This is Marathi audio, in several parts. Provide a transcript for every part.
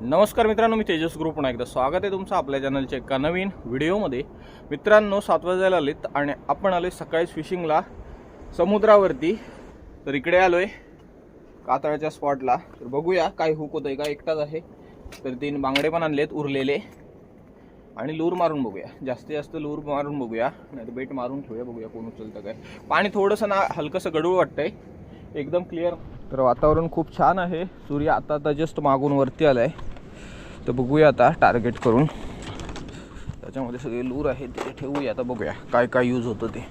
नमस्कार मित्रांनो मी तेजस ग्रुप. पुन्हा एकदा स्वागत आहे तुमचं आपल्या चॅनलच्या एका नवीन व्हिडिओमध्ये मित्रांनो सात वाजायला आलेत आणि आपण आलोय सकाळीच फिशिंगला समुद्रावरती. तर इकडे आलो आहे कातळाच्या स्पॉटला तर बघूया काय हुक होतंय का एकटाच आहे. तर तीन बांगडे पण आणलेत उरलेले. आणि लूर मारून बघूया. जास्तीत जास्त लूर मारून बघूया. नाहीतर बेट मारून ठेवूया बघूया कोण उचलतं काय. पाणी थोडंसं ना हलकंसं गडूळ वाटतंय. एकदम क्लिअर तर वातावरण खूप छान आहे. सूर्य आता आता जस्ट मागून वरती आला आहे तर बघूया आता टार्गेट करून. त्याच्यामध्ये सगळे लूर आहे ते ठेवूया आता बघूया काय काय यूज होतं ते.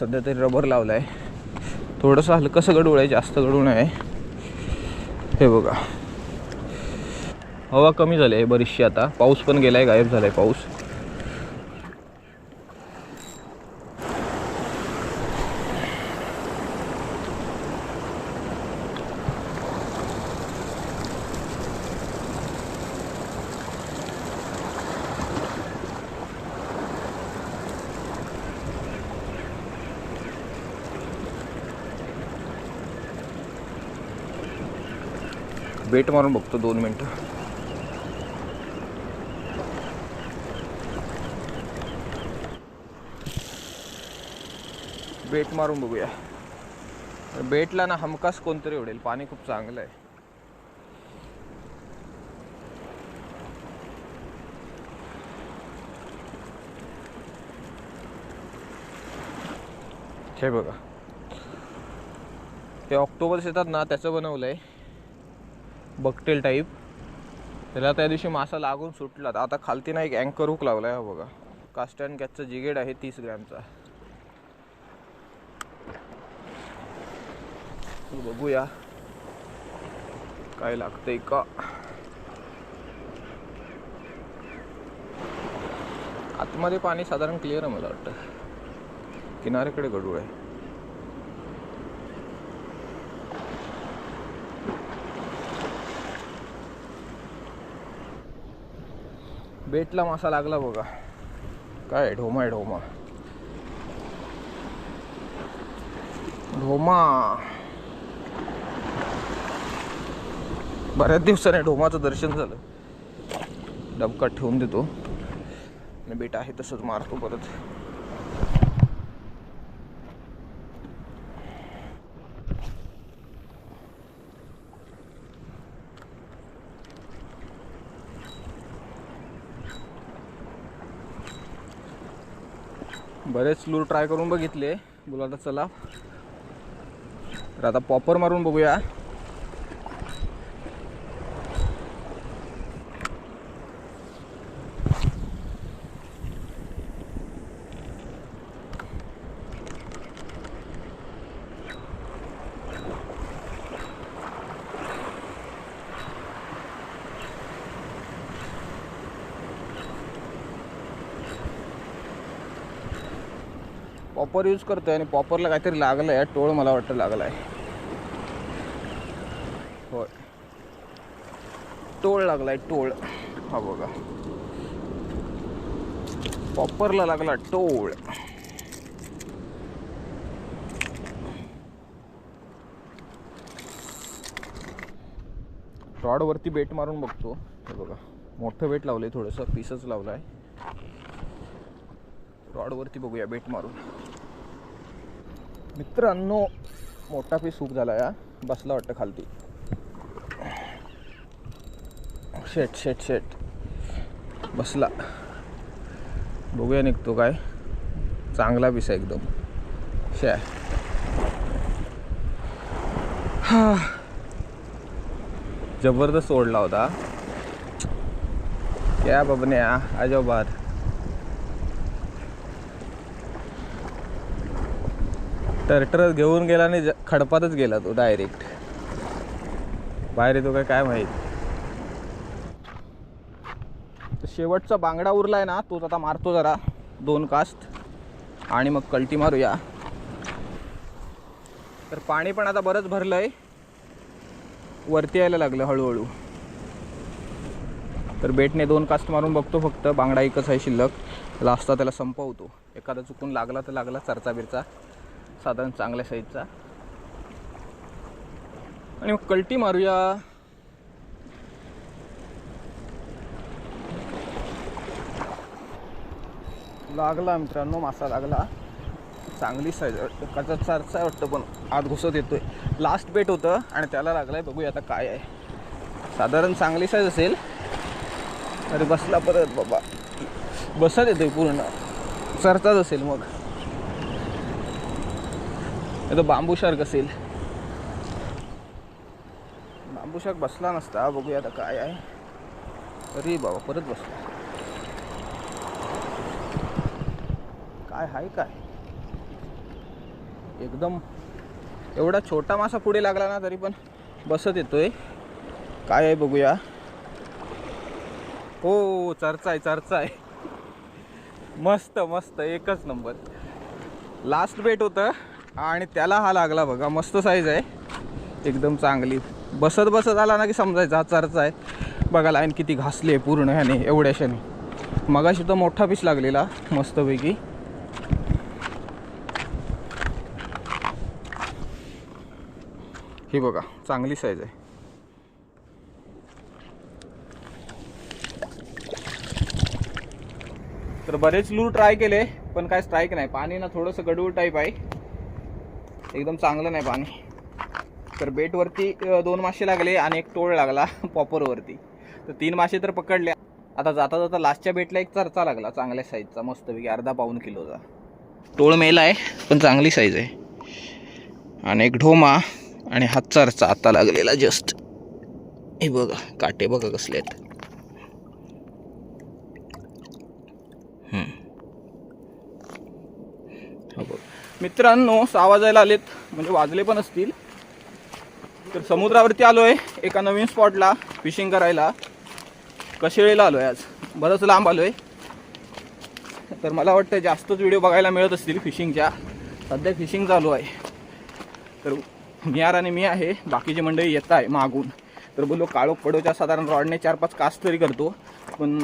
सध्या तरी रबर लावलं आहे थोडंसं हलकंसं गडूळ आहे जास्त गडूळ आहे. हे बघा. हवा कमी झाली आहे बरीचशी आता. पाऊस पण गेला आहे गायब झाला आहे पाऊस. बेट मारून बघतो दोन मिनटं. बेट मारून बघूया. तर बेटला ना हमखास कोणतरी उडेल. पाणी खूप चांगलं आहे. हे बघा. ते ऑक्टोबर येतात ना त्याचं बनवलं आहे बकटेल टाईप त्याला त्या दिवशी मासा लागून सुटला. आता खालती ना एक अँकर हुक लावलाय हा बघा. कास्ट अँड कॅचचा जिगेड आहे तीस ग्रॅमचा. बघूया. काय लागतंय का? आतमध्ये पाणी साधारण क्लिअर आहे मला वाटतं. किनाऱ्याकडे गडूळ आहे. बेटला मासा लागला बघा. काय ढोमा आहे ढोमा. ढोमा. बऱ्याच दिवसाने ढोमाचं दर्शन झालं. डबका ठेवून देतो. आणि बेट आहे तसंच मारतो परत. बरेच लूर ट्राय करून बघितले. बोला आता चला. तर आता पॉपर मारून बघूया. पॉपर यूज करतोय आणि पॉपरला काहीतरी लागलं आहे टोळ मला वाटतं लागला आहे होय. टोळ लागलाय टोळ. हा बघा. पॉपरला लागला टोळ. रॉडवरती बेट मारून बघतो. हे बघा. मोठं बेट लावलंय थोडंसं. पीसच लावलाय. रॉडवरती बघूया बेट मारून. मित्रांनो मोठा पीस सूक झाला या बसला वाटतं खालती. शेट शेट शेट. बसला. बघूया निघतो काय. चांगला पीस आहे एकदम. शे. हा. जबरदस्त ओढला होता. क्या बबन्या आजो टर्टरच घेऊन गेला आणि ज- खडपातच गेला तो डायरेक्ट बाहेर येतो काय काय माहीत. तर शेवटचा बांगडा उरलाय ना तोच आता मारतो जरा. दोन कास्ट. आणि मग कल्टी मारूया. तर पाणी पण आता बरंच भरलंय. वरती यायला लागलं हळूहळू. तर बेटने दोन कास्ट मारून बघतो फक्त. बांगडा एकच आहे शिल्लक. लास्टचा त्याला संपवतो. एखादा चुकून लागला तर लागला चरचा बिरचा साधारण चांगल्या साईजचा आणि मग कल्टी मारूया. लागला मित्रांनो मासा लागला. चांगली साईज कचा चारचा वाटतं पण आत घुसत येतोय. लास्ट बेट होतं आणि त्याला लागलाय बघूया आता काय आहे. साधारण चांगली साईज असेल. अरे बसला परत बाबा. बसत येतोय पूर्ण. चरताच असेल मग. तो बांबू शार्क असेल. बांबू शार्क बसला नसता बघूया आता काय आहे. अरे बाबा परत बसला. काय हाय काय? एकदम एवढा छोटा मासा पुढे लागला ना तरी पण बसत येतोय. काय आहे बघूया. हो चर्चा आहे चर्चा आहे मस्त मस्त एकच नंबर. लास्ट बेट होतं. आणि त्याला हा लागला बघा मस्त साईज आहे. एकदम चांगली. बसत बसत आला ना की समजायचा हा चरचा आहे. बघा लाईन किती घासली आहे पूर्ण ह्याने एवढ्याशाने मगाशी तर मोठा पीस लागलेला मस्तपैकी. ही बघा चांगली साईज आहे. तर बरेच लूर ट्राय केले पण काय स्ट्राईक नाही. पाणी ना थोडंसं गडूळ टाईप आहे. एकदम चांगलं नाही पाणी. तर बेटवरती दोन मासे लागले आणि एक टोळ लागला पॉपरवरती. तर तीन मासे तर पकडले. आता जाता जाता लास्टच्या बेटला एक चरचा लागला चांगल्या साईजचा मस्तपैकी अर्धा पाऊन किलोचा. टोळ मेला आहे पण चांगली साईज आहे. आणि एक ढोमा आणि हा चरचा आता लागलेला जस्ट हे बघा काटे बघा कसले आहेत हम्म. हा बघ. मित्रांनो सहा वाजायला आलेत. म्हणजे वाजले पण असतील. तर समुद्रावरती आलोय एका नवीन स्पॉटला फिशिंग करायला. कशेळीला आलोय आज? बरंच लांब आलोय. तर मला वाटतं जास्तच व्हिडिओ बघायला मिळत असतील फिशिंगच्या सध्या फिशिंग चालू आहे. तर मियार आणि मी आहे. बाकीची मंडळी येत आहे मागून. तर बोलो काळोख पडोच्या साधारण रॉडने चार पाच कास तरी करतो. पण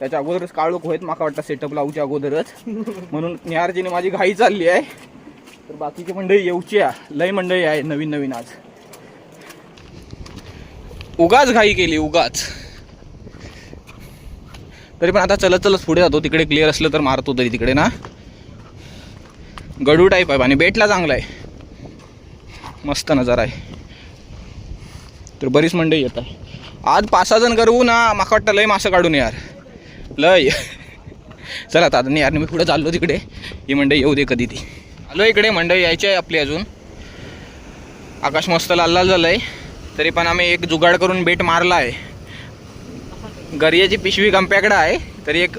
त्याच्या अगोदरच काळोख होईत माका वाटतं सेटअप लावूच्या अगोदरच. म्हणून निहारजीने माझी घाई चालली आहे. तर बाकीची मंडळी येऊची लय मंडळी आहे नवीन नवीन आज. उगाच घाई केली उगाच. तरी पण आता चलत चलत पुढे जातो. तिकडे क्लिअर असलं तर मारतो तरी तिकडे ना? गडू टाईप आहे आणि बेटला चांगला आहे. मस्त नजारा आहे. तर बरीच मंडळी येत आहे. आज पाच सहा जण करू ना? माका वाटतं लय मासं काढून यार लय. चला आता नाही यार मी पुढे चाललो तिकडे. ही मंडई येऊ दे कधी ती. आलो इकडे मंडई यायची आहे आपली अजून. आकाश मस्त लाल झालं आहे तरी पण आम्ही एक जुगाड करून बेट मारला आहे. गरियाची पिशवी कंप्याकडं आहे. तरी एक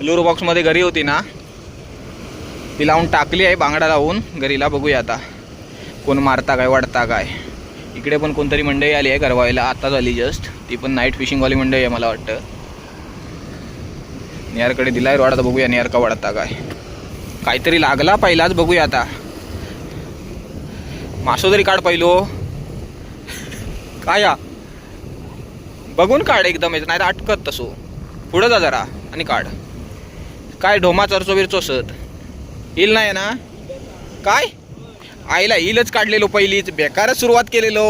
लूर बॉक्समध्ये गरी होती ना. ती लावून टाकली आहे बांगडा लावून. गरीला बघूया आता. कोण मारता काय वाढता काय. इकडे पण कोणतरी मंडई आली आहे गरवायला आता झाली जस्ट ती पण नाईट फिशिंगवाली मंडई आहे मला वाटतं. नियारकडे दिलाय वाढता बघूया निहार का वाढता काय. काहीतरी लागला पहिलाच बघूया आता. मासो तरी काढ पहिलो. काय. या बघून काढ एकदम नाही तर अटकत तसो. पुढं जा जरा आणि काढ. काय ढोमा चरचो बिरचो सत येईल नाही ना काय? आईला इलच काढलेलो पहिलीच. बेकारच सुरुवात केलेलो.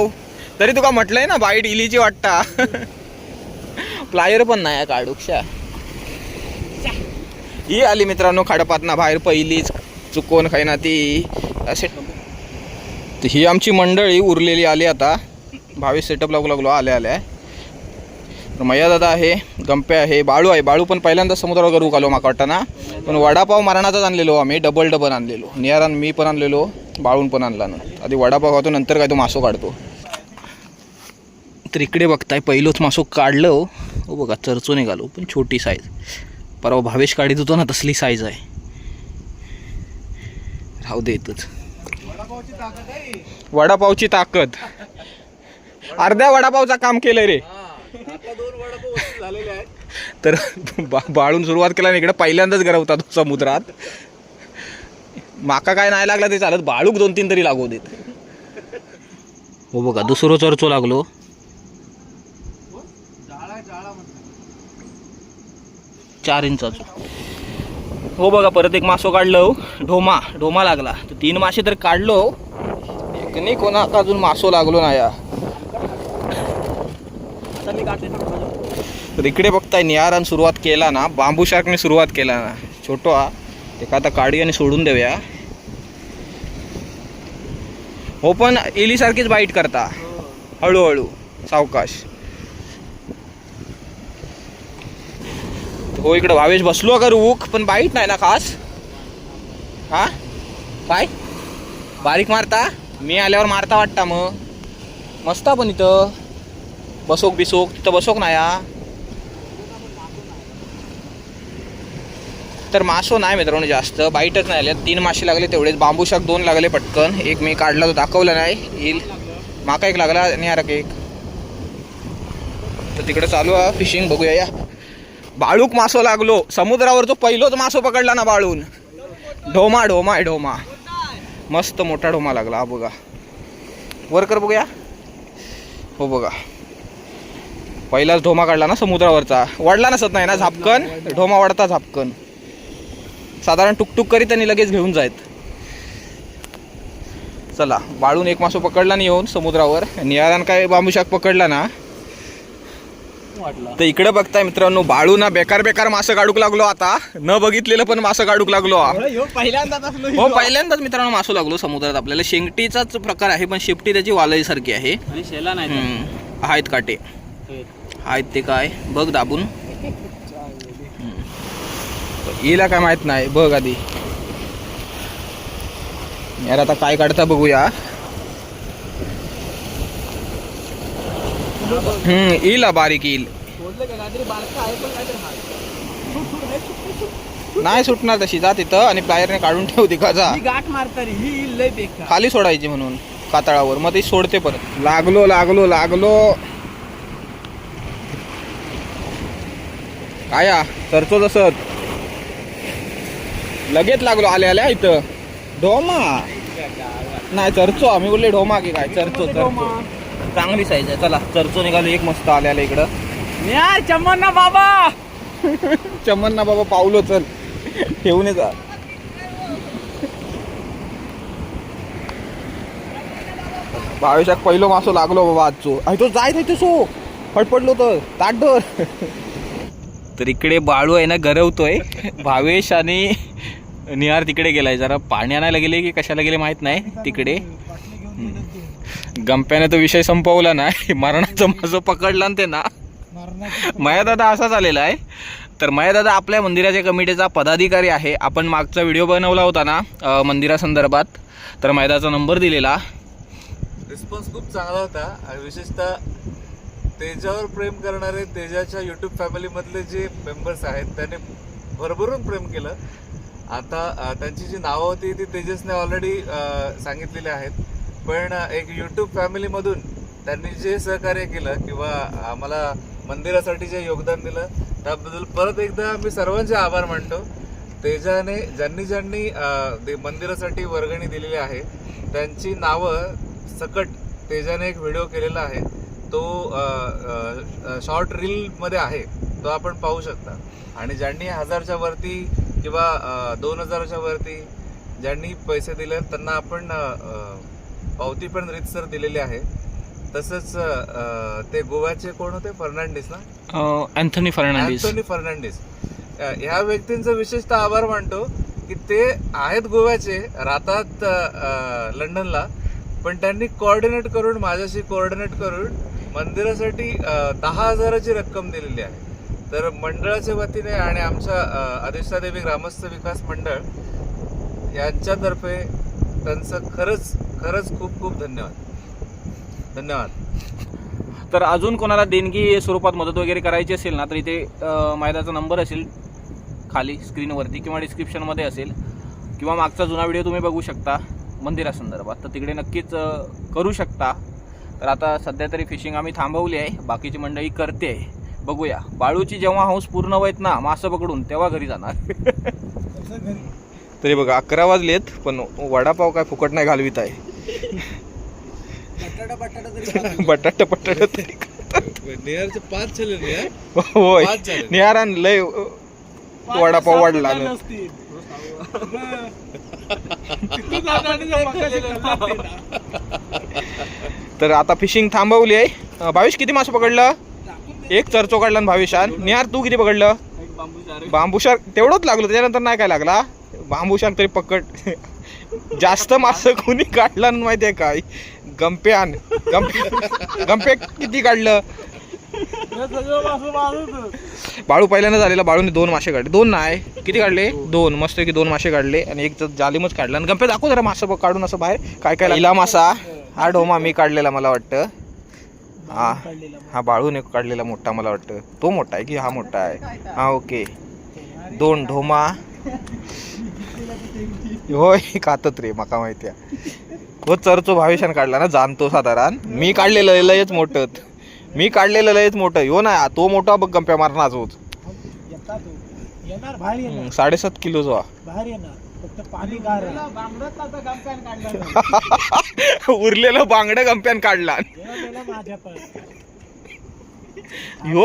तरी तुका म्हटलंय ना बाईट इलीची वाटता. प्लायर पण नाही काढूक्षा ही आली मित्रांनो खाडपातना बाहेर पहिलीच चुकवून खायना ती. असे ही आमची मंडळी उरलेली आली आता. भावी सेटअप लागू लागलो आले आल्या. तर मैया दादा आहे गंपे आहे बाळू आहे. बाळू पण पहिल्यांदा समुद्रावर गरू आलो माका वाटतं ना पण वडापाव मारणाचाच आणलेलो आम्ही डबल डबल आणलेलो. नियारान मी पण आणलेलो बाळून पण आणला ना आधी वडापाव खातो नंतर काय तो मासो काढतो. तर इकडे बघताय पहिलोच मासो काढलं हो. हो बघा चरचो निघालो पण छोटी साईज परवा भावेश काढीत होतो ना तसली साईज आहे. राहू देतच वडापावची ताकद. अर्ध्या वडापावचा काम केलंय रे. तर बा बाळून सुरुवात केला इकडे पहिल्यांदाच गरवता तो समुद्रात. माका काय नाही लागला ते चालत बाळूक दोन तीन तरी लागू देत. हो बघा दुसरं चरचो लागलो. चार इंचाचं हो बघा परत एक मासो काढलो ढोमा ढोमा लागला. तर तीन मासे तर काढलो एक नाही कोणा अजून मासो लागलो ना या तर इकडे बघताय निहारान सुरुवात केला ना. बांबू शार्कने सुरुवात केला ना. छोटो हा. ते का आता काढी आणि सोडून देऊया. हो पण एलीसारखीच बाईट करता. हळूहळू. सावकाश. हो इकडं भावेश बसलो का रूक पण बाईट नाही ना खास. हा? काय? बारीक मारता? मी आल्यावर मारता वाटता मग. मस्त पण इथं. बसोक बिसोक तिथं बसोक नाही हा. तर मासो नाही मित्रांनो जास्त. बाईटच नाही आले तीन मासे लागले तेवढेच. बांबू शाक दोन लागले पटकन. एक मी काढला तो दाखवला नाही. येईल. माका एक लागला आणि यार एक. तर तिकडे चालू आहे फिशिंग बघूया या. बाळूक मासो लागलो. समुद्रावर जो पहिलोच मासो पकडला ना बाळून. ढोमा ढोमा आहे ढोमा. मस्त मोठा ढोमा लागला. हा बघा. वर कर बघूया. हो बघा. पहिलाच ढोमा काढला ना समुद्रावरचा. वाढला नसत नाही ना झापकन ढोमा वाढता झापकन साधारण टुकटुक करीत त्यांनी लगेच घेऊन जायत. चला बाळून एक मासो पकडला नाही येऊन समुद्रावर. नियारान काय बांबूशाक पकडला ना? तर इकडे बघताय मित्रांनो बाळू ना बेकार बेकार मासं काढूक लागलो आता. न बघितलेलं पण मासं काढूक लागलो. हा. पहिल्यांदाच हो पहिल्यांदाच मित्रांनो मासू लागलो समुद्रात आपल्याला. शेंगटीचाच प्रकार आहे पण शेपटी त्याची वालई सारखी आहे. आहेत काटे. आहेत. ते काय? बघ दाबून. येला काय माहीत नाही. बघ आधी. यार आता काय काढता बघूया. हम्म येईल हा बारीक येईल. नाही सुटणार तशी. जा तिथं आणि प्लायरने काढून ठेव ती जा ही गाठ मारतारी ही लय बेकार. खाली सोडायची म्हणून कातळावर. मग ती सोडते परत. लागलो लागलो लागलो. काया चरचो जसं. लगेच लागलो आल्या आल्या इथं. ढोमा. नाही चरचो आम्ही बोलले ढोमा की काय? चरचो चरचो चांगली साईज आहे. चला चरचो निघालो एक मस्त आल्या आल्या इकडं. यार चमन ना बाबा. चमन ना बाबा पावलो चल. ठेवून जा. भावेशाक पहिलो मासो लागलो बाबा आजचो. आई तो जाय तो सो. फटपडलो तर. ताट धर. तर इकडे बाळू आहे ना गरवतोय. भावेश आणि निहार तिकडे गेलाय. जरा पाणी आणायला गेले की कशाला गेले माहीत नाही. तिकडे. गंप्याने तो विषय संपवला नाही मरणाचं माझं पकडला ना ते ना. माया दादा असाच आलेला आहे. तर माया दादा आपल्या मंदिराच्या कमिटीचा पदाधिकारी आहे. आपण मागचा व्हिडिओ बनवला होता ना मंदिरासंदर्भात. तर मायदाचा नंबर दिलेला. रिस्पॉन्स खूप चांगला होता. आणि विशेषतः तेजावर प्रेम करणारे तेजाच्या यूट्यूब फॅमिलीमधले जे मेंबर्स आहेत त्याने भरभरून प्रेम केलं. आता त्यांची जी नावं होती ती तेजसने ऑलरेडी सांगितलेली आहेत. पण एक यूट्यूब फॅमिलीमधून त्यांनी जे सहकार्य केलं किंवा आम्हाला मंदिरासाठी जे योगदान दिलं त्याबद्दल परत एकदा मी सर्वांचे आभार मानतो. तेजाने ज्यांनी ज्यांनी ते मंदिरासाठी वर्गणी दिलेली आहे त्यांची नावं सकट तेजाने एक व्हिडिओ केलेला आहे. तो शॉर्ट रीलमध्ये आहे तो आपण पाहू शकता. आणि ज्यांनी हजारच्या वरती किंवा दोन हजाराच्या वरती ज्यांनी पैसे दिले त्यांना आपण पावती पण रीतसर दिलेली आहे. तसंच ते गोव्याचे कोण होते? फर्नांडिस ना? अँथनी फर्नांडिस. अँथोनी फर्नांडिस. ह्या व्यक्तींचा विशेषतः आभार मानतो की ते आहेत गोव्याचे राहतात लंडनला. पण त्यांनी कोऑर्डिनेट करून माझ्याशी कोऑर्डिनेट करून मंदिरासाठी दहा हजाराची रक्कम दिलेली आहे. तर मंडळाच्या वतीने आणि आमच्या अधिष्ठादेवी ग्रामस्थ विकास मंडळ यांच्यातर्फे त्यांचं खरंच खरंच खूप खूप धन्यवाद. धन्यवाद. तर अजून कोणाला देणगी स्वरूपात मदत वगैरे करायची असेल ना तर इथे मायदाचा नंबर असेल खाली स्क्रीनवरती किंवा डिस्क्रिप्शनमध्ये असेल. किंवा मागचा जुना व्हिडिओ तुम्ही बघू शकता मंदिरासंदर्भात तर तिकडे नक्कीच करू शकता. तर आता सध्या तरी फिशिंग आम्ही थांबवली आहे. बाकीची मंडळी करते. आहे बघूया. बाळूची जेव्हा हौस पूर्ण होईत ना मासं पकडून तेव्हा घरी जाणार. तरी बघा अकरा वाजलेत पण वडापाव काय फुकट नाही घालवित आहे बटाटा बटाटा तरी बटाटा बटाटा तरी पाच झाले नियर होय. पाच झाले. निहारान लय वडापाव वाढला ना. तर आता फिशिंग थांबवली आहे. अ, भावेश किती मासे पकडलं? एक चर्चो काढला ना भावेशान निहार तू किती पकडलं? एक बांबूचा बांबू शार्क तेवढंच लागलं त्याच्यानंतर नाही काय लागला? बांबू शार्क तरी पकड. जास्त मासे कोणी काढला माहिती माहितीये काय गंप्यान. गंपे गंपे किती काढलं? बाळू पहिल्यांदा झालेला बाळूने दोन मासे काढले. दोन नाही किती काढले? दोन. मस्त की दोन मासे काढले आणि एक तर काढला. आणि गंपे दाखव जरा मासा काढून असं बाहेर. काय काय लिला मासा. हा डोमा मी काढलेला मला वाटतं. हा. हा बाळूने काढलेला मोठा मला वाटतं. तो मोठा आहे की हा मोठा आहे? हा ओके. दोन ढोमा होय खातत रे माका माहिती आहे हो चरचो भावेशान काढला ना जाणतो साधारण. मी काढलेलं लयच मोठं. मी काढलेलं लयच मोठं. हो ना तो मोठा बघ गंप्या मारणार होत साडेसात किलोचा जो उरलेलं बांगडं गंप्यान काढला. हो गेला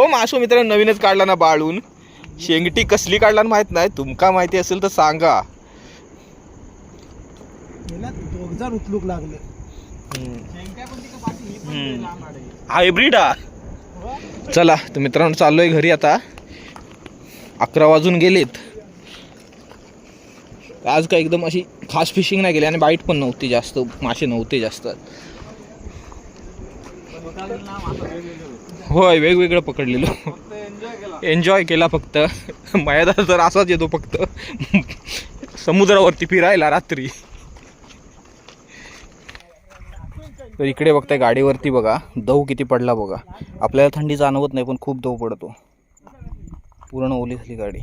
मासो मित्र नवीनच काढला ना बाळून. शेंगटी कसली काढला माहीत नाही. तुमका माहिती असेल तर सांगा. गेला दोघ जण उचलूक लागले. हायब्रिड हा चला तर मित्रांनो चाललोय घरी आता. अकरा वाजून गेलेत. आज काय एकदम अशी खास फिशिंग नाही गेली आणि बाईट पण नव्हती जास्त मासे नव्हते जास्त. होय वेगवेगळं पकडलेलो. एन्जॉय केला फक्त. मयादा तर असाच येतो फक्त. समुद्रावरती फिरायला रात्री. तर इकडे बघताय गाडीवरती बघा. दव किती पडला बघा. आपल्याला थंडी जाणवत नाही पण खूप दव पडतो. पूर्ण ओली झाली गाडी.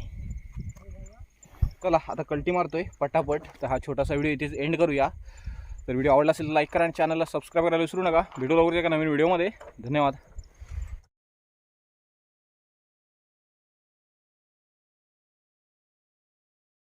चला आता कल्टी मारतोय पटापट. तर हा छोटासा व्हिडिओ इथेच एंड करूया. तर व्हिडिओ आवडला असेल लाईक करा आणि चॅनलला सबस्क्राईब करायला विसरू नका. व्हिडिओ लवकर एका नवीन व्हिडिओमध्ये धन्यवाद.